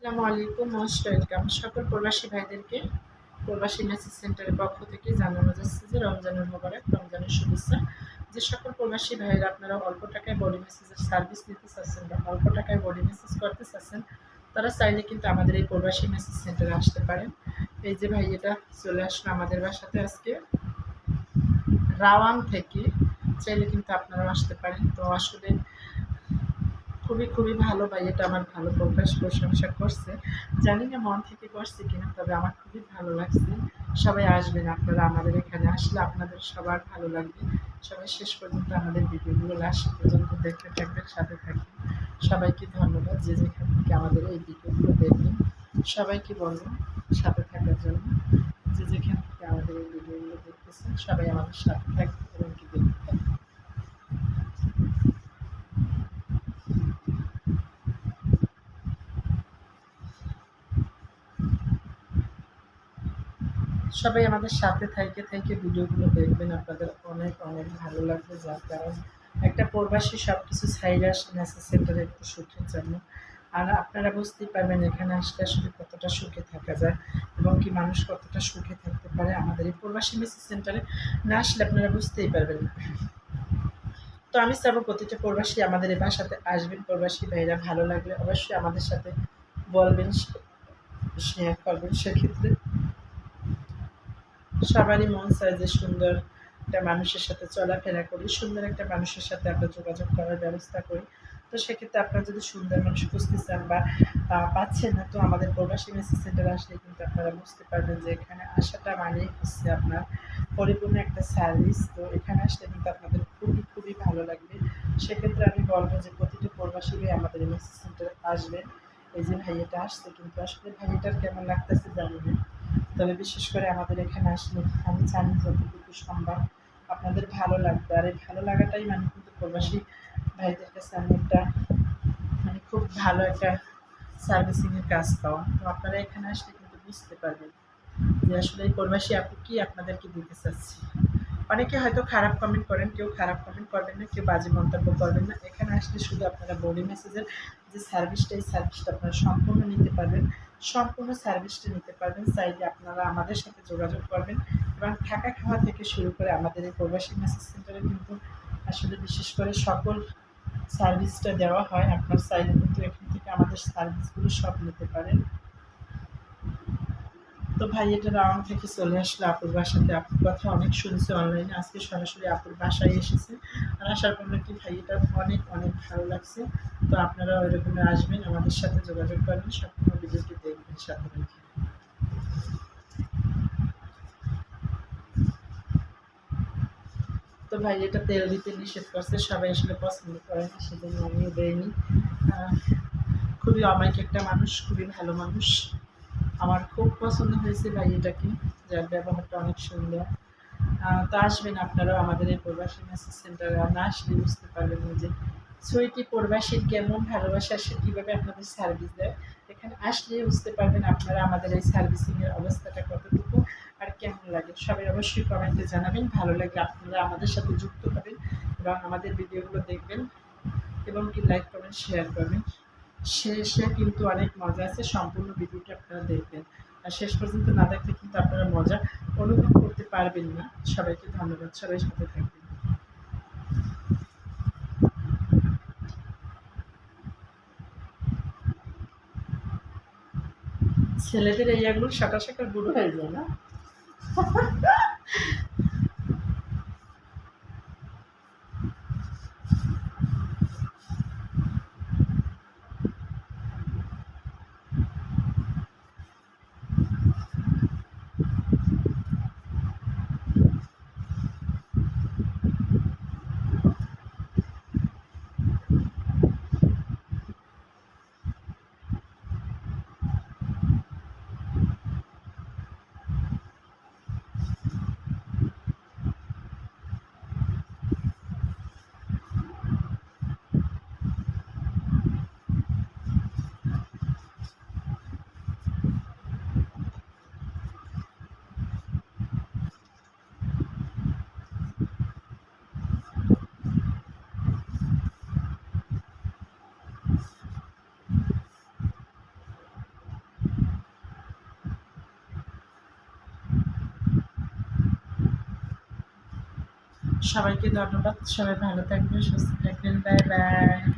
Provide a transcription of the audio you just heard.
আসসালামু আলাইকুম most welcome সকল প্রবাসী ভাইদেরকে, প্রবাসী মেসেজ সেন্টারের পক্ষ থেকে জানানো যাচ্ছে যে রমজানের মোবারক, রমজানের শুভেচ্ছা। যে সকল প্রবাসী ভাইয়েরা আপনারা অল্প টাকায় বডি মেসেজের সার্ভিস নিতে চাচ্ছেন বা অল্প টাকায় বডি মেসেজ করতে চাচ্ছেন, তারা চাইলে কিন্তু আমাদের এই প্রবাসী মেসেজ সেন্টারে আসতে পারেন। এই যে ভাই এটা চলে আসলো আমাদের বাসাতে আজকে। রাওয়াং থেকে চাইলে কিন্তু আপনারাও আসতে পারেন। তো আসলে খুবই খুবই ভালো ভাই, এটা আমার ভালো প্রকাশ প্রশংসা করছে। জানি না মন থেকে করছে কিনা, তবে আমার খুবই ভালো লাগছে। সবাই আসবেন, আপনারা আমাদের এখানে আসলে আপনাদের সবার ভালো লাগবে। সবাই শেষ পর্যন্ত আমাদের ভিডিওগুলো লাস্ট পর্যন্ত দেখতে থাকবেন, সাথে থাকবেন। সবাইকে ধন্যবাদ যে যেখান থেকে আমাদের এই ভিডিওগুলো দেখবেন সবাইকে বলব, সাথে থাকার জন্য যে যেখান থেকে আমাদের এই ভিডিওগুলো দেখতেছেন, সবাই আমাদের সাথে থাকবেন এবং কি দেখতে থাকবেন সবাই আমাদের সাথে থাইকে থাইকে ভিডিওগুলো দেখবেন। আপনাদের অনেক অনেক ভালো লাগবে, যার কারণ একটা প্রবাসী সব কিছু সাইড আসে মেসেজ সেন্টারে একটু সুখের জন্য। আর আপনারা বুঝতেই পারবেন এখানে আসলে আসলে কতটা সুখে থাকা যায় এবং কি মানুষ কতটা সুখে থাকতে পারে আমাদের এই প্রবাসী মেসেজ সেন্টারে না আসলে আপনারা বুঝতেই পারবেন না। তো আমি চাবো প্রতিটা প্রবাসী আমাদের এই বাসাতে আসবেন। প্রবাসী ভাইরা ভালো লাগলে অবশ্যই আমাদের সাথে বলবেন শেয়ার করবেন সেক্ষেত্রে। সবারই মন চায় যে সুন্দর একটা মানুষের সাথে চলাফেরা করি, সুন্দর একটা মানুষের সাথে আমরা যোগাযোগ করার ব্যবস্থা করি। তো সেক্ষেত্রে আপনারা যদি সুন্দর মানুষ খুঁজতে চান বা পাচ্ছেন না, তো আমাদের প্রবাসী মেসেজ সেন্টারে আসলে কিন্তু আপনারা বুঝতে পারবেন যে এখানে আসাটা মানেই হচ্ছে আপনার পরিপূর্ণ একটা সার্ভিস তো এখানে আসলে কিন্তু আপনাদের খুবই খুবই ভালো লাগবে। সেক্ষেত্রে আমি বলব যে প্রতিটি প্রবাসী আমাদের মেসেজ সেন্টারে আসবেন এই যে ভাইয়াটা আসছে কিন্তু আসলে ভাইয়াটার কেমন লাগতেছে জানি না। তবে বিশেষ করে আমাদের এখানে আসলে আমি জানি যতটুকু সম্ভব আপনাদের ভালো লাগবে। আর এই ভালো লাগাটাই মানে কিন্তু প্রবাসী ভাইদের কাছে আমি একটা মানে খুব ভালো একটা সার্ভিসিংয়ের কাজ পাওয়া। তো আপনারা এখানে আসলে কিন্তু বুঝতে পারবেন যে আসলে এই প্রবাসী আপু কি আপনাদেরকে দিতে চাচ্ছি অনেকে হয়তো খারাপ কমেন্ট করেন, কেউ খারাপ কমেন্ট করবেন না, কেউ বাজে মন্তব্য করবেন না। এখানে আসলে শুধু আপনারা বডি মেসেজের যে সার্ভিসটা এই সার্ভিসটা আপনারা সম্পূর্ণ নিতে পারবেন। সম্পূর্ণ সার্ভিসটা নিতে পারবেন। চাইলে আপনারা আমাদের সাথে যোগাযোগ করবেন এবং থাকা খাওয়া থেকে শুরু করে আমাদের এই প্রবাসী মেসেজ সেন্টারে কিন্তু আসলে বিশেষ করে সকল সার্ভিসটা দেওয়া হয়। আপনার চাইলে কিন্তু এখান থেকে আমাদের সার্ভিসগুলো সব নিতে পারেন। তো ভাই, এটা রাউন্ড থেকে চলে আসলো আপুর বাসাতে। আপুর কথা অনেক শুনছে অনলাইনে। আজকে সরাসরি আপুর বাসায় এসেছে। আর আসার পর নাকি ভাই এটা অনেক অনেক ভালো লাগছে। তো আপনারা ওই রকমই আসবেন, আমাদের সাথে যোগাযোগ করবেন, সম্পূর্ণ ভিডিওটি দেখবেন সাথে তো ভাই, এটা তেল দিতে নিষেধ করছে, সবাই আসলে পছন্দ করে না, সেজন্য আমিও দেয়নি খুবই অমায়িক একটা মানুষ, খুবই ভালো মানুষ। আমার খুব পছন্দ হয়েছে ভাই এটাকে যার ব্যবহারটা অনেক সুন্দর। তো আসবেন আপনারাও আমাদের এই প্রবাসী মেসেজ সেন্টারে। না আসলে বুঝতে পারবেন যে ছয়টি প্রবাসীর কেমন ভালোবাসা, সে কীভাবে আপনাদের সার্ভিস দেয়। এখানে আসলে বুঝতে পারবেন আপনারা আমাদের এই সার্ভিসিংয়ের অবস্থাটা কতটুকু আর কেমন লাগে। সবাই অবশ্যই কমেন্টে জানাবেন। ভালো লাগলে আপনারা আমাদের সাথে যুক্ত হবেন এবং আমাদের ভিডিওগুলো দেখবেন এবং কি লাইক করবেন শেয়ার করবেন। শেষে কিন্তু অনেক মজা আছে। সম্পূর্ণ ভিডিওটা আপনারা দেখবেন। আর শেষ পর্যন্ত না দেখলে কিন্তু আপনারা মজা অনুভব করতে পারবেন না। সবাইকে ধন্যবাদ। সবাই সাথে থাকবেন। ছেলেদের এই এইগুলো সকাল সকাল বুড়ো হয়ে যায় না? সবাইকে ধন্যবাদ সবাই ভালো থাকবেন সুস্থ থাকবেন বাই বাই।